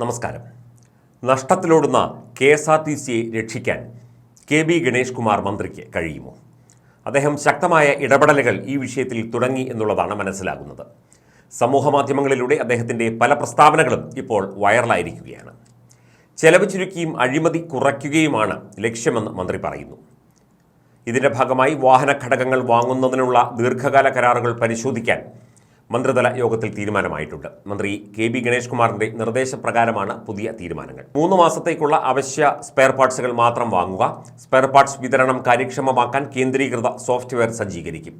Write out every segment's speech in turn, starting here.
നമസ്കാരം. നഷ്ടത്തിലോടുന്ന K S R T സിയെ രക്ഷിക്കാൻ കെ ബി ഗണേഷ് കുമാർ മന്ത്രിക്ക് കഴിയുമോ? അദ്ദേഹം ശക്തമായ ഇടപെടലുകൾ ഈ വിഷയത്തിൽ തുടങ്ങി എന്നുള്ളതാണ് മനസ്സിലാകുന്നത്. സമൂഹമാധ്യമങ്ങളിലൂടെ അദ്ദേഹത്തിന്റെ പല പ്രസ്താവനകളും ഇപ്പോൾ വൈറലായിരിക്കുകയാണ്. ചെലവ് ചുരുക്കിയും അഴിമതി കുറയ്ക്കുകയുമാണ് ലക്ഷ്യമെന്ന് മന്ത്രി പറയുന്നു. ഇതിന്റെ ഭാഗമായി വാഹന ഘടകങ്ങൾ വാങ്ങുന്നതിനുള്ള ദീർഘകാല കരാറുകൾ പരിശോധിക്കാൻ മന്ത്രിതല യോഗത്തിൽ തീരുമാനമായിട്ടുണ്ട്. മന്ത്രി കെ ബി ഗണേഷ് കുമാറിന്റെ നിർദ്ദേശപ്രകാരമാണ് പുതിയ തീരുമാനങ്ങൾ. മൂന്ന് മാസത്തേക്കുള്ള അവശ്യ സ്പെയർ പാർട്സുകൾ മാത്രം വാങ്ങുക സ്പെയർ പാർട്സ് വിതരണം കാര്യക്ഷമമാക്കാൻ കേന്ദ്രീകൃത സോഫ്റ്റ്വെയർ സജ്ജീകരിക്കും.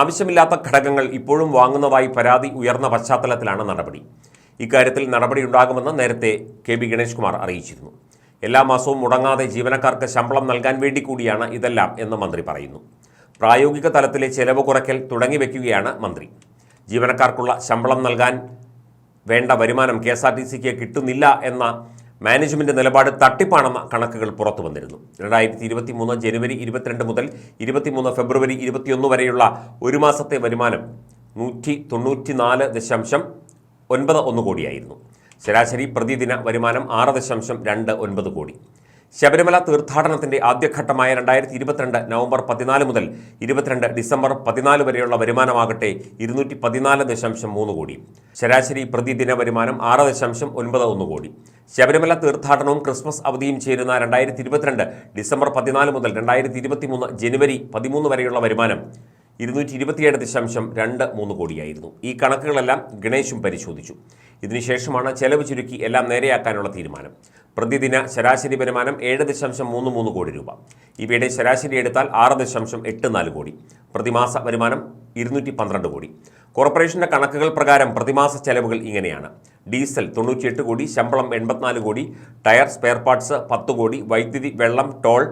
ആവശ്യമില്ലാത്ത ഘടകങ്ങൾ ഇപ്പോഴും വാങ്ങുന്നതായി പരാതി ഉയർന്ന പശ്ചാത്തലത്തിലാണ് നടപടി. ഇക്കാര്യത്തിൽ നടപടിയുണ്ടാകുമെന്ന് നേരത്തെ കെ ബി ഗണേഷ് കുമാർ അറിയിച്ചിരുന്നു. എല്ലാ മാസവും മുടങ്ങാതെ ജീവനക്കാർക്ക് ശമ്പളം നൽകാൻ വേണ്ടി കൂടിയാണ് ഇതെല്ലാം എന്ന് മന്ത്രി പറയുന്നു. പ്രായോഗിക തലത്തിലെ ചെലവ് കുറയ്ക്കൽ തുടങ്ങി വയ്ക്കുകയാണ് മന്ത്രി. ജീവനക്കാർക്കുള്ള ശമ്പളം നൽകാൻ വേണ്ട വരുമാനം കെ എസ് ആർ ടി സിക്ക് കിട്ടുന്നില്ല എന്ന മാനേജ്മെന്റ് നിലപാട് തട്ടിപ്പാണെന്ന കണക്കുകൾ പുറത്തു വന്നിരുന്നു. രണ്ടായിരത്തി ഇരുപത്തി മൂന്ന് ജനുവരി ഇരുപത്തിരണ്ട് മുതൽ ഇരുപത്തിമൂന്ന് ഫെബ്രുവരി ഇരുപത്തിയൊന്ന് വരെയുള്ള ഒരു മാസത്തെ വരുമാനം നൂറ്റി തൊണ്ണൂറ്റി നാല് ദശാംശം ഒൻപത് ഒന്ന് കോടിയായിരുന്നു. ശരാശരി പ്രതിദിന വരുമാനം ആറ് ദശാംശം രണ്ട് ഒൻപത് കോടി. ശബരിമല തീർത്ഥാടനത്തിന്റെ ആദ്യഘട്ടമായ രണ്ടായിരത്തി ഇരുപത്തിരണ്ട് നവംബർ പതിനാല് മുതൽ ഇരുപത്തിരണ്ട് ഡിസംബർ പതിനാല് വരെയുള്ള വരുമാനമാകട്ടെ ഇരുന്നൂറ്റി പതിനാല് ദശാംശം മൂന്ന് കോടി. ശരാശരി പ്രതിദിന വരുമാനം ആറ് ദശാംശം ഒൻപത് ഒന്ന് കോടി. ശബരിമല തീർത്ഥാടനവും ക്രിസ്മസ് അവധിയും ചേരുന്ന രണ്ടായിരത്തി ഇരുപത്തിരണ്ട് ഡിസംബർ പതിനാല് മുതൽ രണ്ടായിരത്തി ഇരുപത്തി മൂന്ന് ജനുവരി പതിമൂന്ന് വരെയുള്ള വരുമാനം ഇരുന്നൂറ്റി ഇരുപത്തിയേഴ് ദശാംശം രണ്ട് മൂന്ന് കോടിയായിരുന്നു. ഈ കണക്കുകളെല്ലാം ഗണേശും പരിശോധിച്ചു. ഇതിനുശേഷമാണ് ചെലവ് ചുരുക്കി എല്ലാം നേരെയാക്കാനുള്ള തീരുമാനം. പ്രതിദിന ശരാശരി വരുമാനം ഏഴ് ദശാംശം മൂന്ന് മൂന്ന് കോടി രൂപ. ഇവയുടെ ശരാശരി എടുത്താൽ ആറ് ദശാംശം എട്ട് നാല് കോടി. പ്രതിമാസ വരുമാനം ഇരുന്നൂറ്റി പന്ത്രണ്ട് കോടി. കോർപ്പറേഷന്റെ കണക്കുകൾ പ്രകാരം പ്രതിമാസ ചെലവുകൾ ഇങ്ങനെയാണ്. ഡീസൽ തൊണ്ണൂറ്റിയെട്ട് കോടി ശമ്പളം എൺപത്തിനാല് കോടി ടയർ സ്പെയർ പാർട്സ് പത്ത് കോടി വൈദ്യുതി വെള്ളം ടോൾ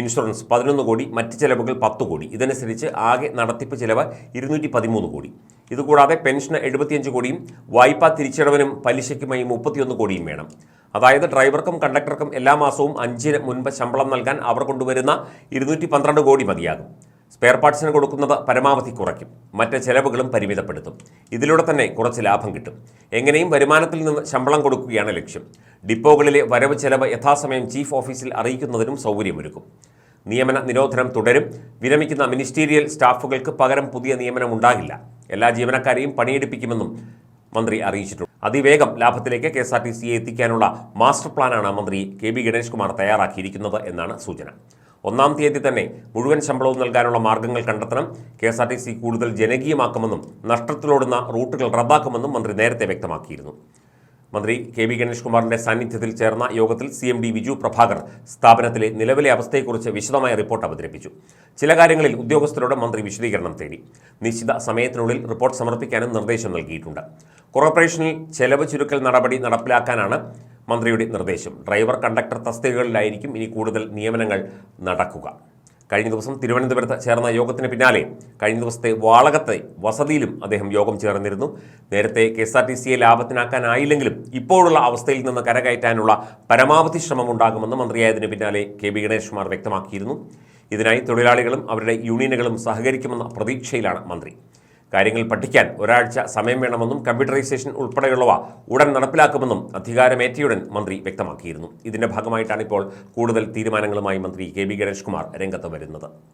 ഇൻഷുറൻസ് പതിനൊന്ന് കോടി മറ്റ് ചെലവുകൾ പത്ത് കോടി. ഇതനുസരിച്ച് ആകെ നടത്തിപ്പ് ചെലവ് ഇരുന്നൂറ്റി പതിമൂന്ന് കോടി. ഇതുകൂടാതെ പെൻഷന് എഴുപത്തിയഞ്ച് കോടിയും വായ്പാ തിരിച്ചടവിനും പലിശയ്ക്കുമായി മുപ്പത്തിയൊന്ന് കോടിയും വേണം. അതായത് ഡ്രൈവർക്കും കണ്ടക്ടർക്കും എല്ലാ മാസവും അഞ്ചിന് മുൻപ് ശമ്പളം നൽകാൻ അവർ കൊണ്ടുവരുന്ന ഇരുന്നൂറ്റി പന്ത്രണ്ട് കോടി മതിയാകും. സ്പെയർ പാർട്സിന് കൊടുക്കുന്നത് പരമാവധി കുറയ്ക്കും. മറ്റ് ചെലവുകളും പരിമിതപ്പെടുത്തും. ഇതിലൂടെ തന്നെ കുറച്ച് ലാഭം കിട്ടും. എങ്ങനെയും വരുമാനത്തിൽ നിന്ന് ശമ്പളം കൊടുക്കുകയാണ് ലക്ഷ്യം. ഡിപ്പോകളിലെ വരവ് ചെലവ് യഥാസമയം ചീഫ് ഓഫീസിൽ അറിയിക്കുന്നതിനും സൗകര്യമൊരുക്കും. നിയമന നിരോധനം തുടരും. വിരമിക്കുന്ന മിനിസ്റ്റീരിയൽ സ്റ്റാഫുകൾക്ക് പകരം പുതിയ നിയമനം ഉണ്ടാകില്ല. എല്ലാ ജീവനക്കാരെയും പണിയെടുപ്പിക്കുമെന്നും മന്ത്രി അറിയിച്ചിട്ടുണ്ട്. അതിവേഗം ലാഭത്തിലേക്ക് കെ എസ് ആർ ടി സിയെ എത്തിക്കാനുള്ള മാസ്റ്റർ പ്ലാനാണ് മന്ത്രി കെ ബി ഗണേഷ് കുമാർ തയ്യാറാക്കിയിരിക്കുന്നത് എന്നാണ് സൂചന. ഒന്നാം തീയതി തന്നെ മുഴുവൻ ശമ്പളവും നൽകാനുള്ള മാർഗങ്ങൾ കണ്ടെത്തണം K S R T C കൂടുതൽ ജനകീയമാക്കുമെന്നും നഷ്ടത്തിലോടുന്ന റൂട്ടുകൾ റദ്ദാക്കുമെന്നും മന്ത്രി നേരത്തെ വ്യക്തമാക്കിയിരുന്നു. മന്ത്രി കെ വി ഗണേഷ് കുമാറിന്റെ സാന്നിധ്യത്തിൽ ചേർന്ന യോഗത്തിൽ C M D Viju Prabhakar സ്ഥാപനത്തിലെ നിലവിലെ അവസ്ഥയെക്കുറിച്ച് വിശദമായ റിപ്പോർട്ട് അവതരിപ്പിച്ചു. ചില കാര്യങ്ങളിൽ ഉദ്യോഗസ്ഥരോട് മന്ത്രി വിശദീകരണം തേടി. നിശ്ചിത സമയത്തിനുള്ളിൽ റിപ്പോർട്ട് സമർപ്പിക്കാനും നിർദ്ദേശം നൽകിയിട്ടുണ്ട്. കോർപ്പറേഷനിൽ ചെലവ് ചുരുക്കൽ നടപടി നടപ്പിലാക്കാനാണ് മന്ത്രിയുടെ നിർദ്ദേശം. ഡ്രൈവർ കണ്ടക്ടർ തസ്തികകളിലായിരിക്കും ഇനി കൂടുതൽ നിയമനങ്ങൾ നടക്കുക. കഴിഞ്ഞ ദിവസം തിരുവനന്തപുരത്ത് ചേർന്ന യോഗത്തിന് പിന്നാലെ കഴിഞ്ഞ ദിവസത്തെ വാളകത്തെ വസതിയിലും അദ്ദേഹം യോഗം ചേർന്നിരുന്നു. നേരത്തെ കെ എസ് ആർ ടി സിയെ ലാഭത്തിനാക്കാനായില്ലെങ്കിലും ഇപ്പോഴുള്ള അവസ്ഥയിൽ നിന്ന് കരകയറ്റാനുള്ള പരമാവധി ശ്രമമുണ്ടാകുമെന്ന് മന്ത്രിയായതിനു പിന്നാലെ കെ ബി ഗണേഷ് വ്യക്തമാക്കിയിരുന്നു. ഇതിനായി തൊഴിലാളികളും അവരുടെ യൂണിയനുകളും സഹകരിക്കുമെന്ന പ്രതീക്ഷയിലാണ് മന്ത്രി. കാര്യങ്ങൾ പഠിക്കാൻ ഒരാഴ്ച സമയം വേണമെന്നും കമ്പ്യൂട്ടറൈസേഷൻ ഉൾപ്പെടെയുള്ളവ ഉടൻ നടപ്പിലാക്കുമെന്നും അധികാരമേറ്റയുടൻ മന്ത്രി വ്യക്തമാക്കിയിരുന്നു. ഇതിന്റെ ഭാഗമായിട്ടാണ് ഇപ്പോൾ കൂടുതൽ തീരുമാനങ്ങളുമായി മന്ത്രി കെ ബി ഗണേഷ് കുമാർ രംഗത്ത് വരുന്നത്.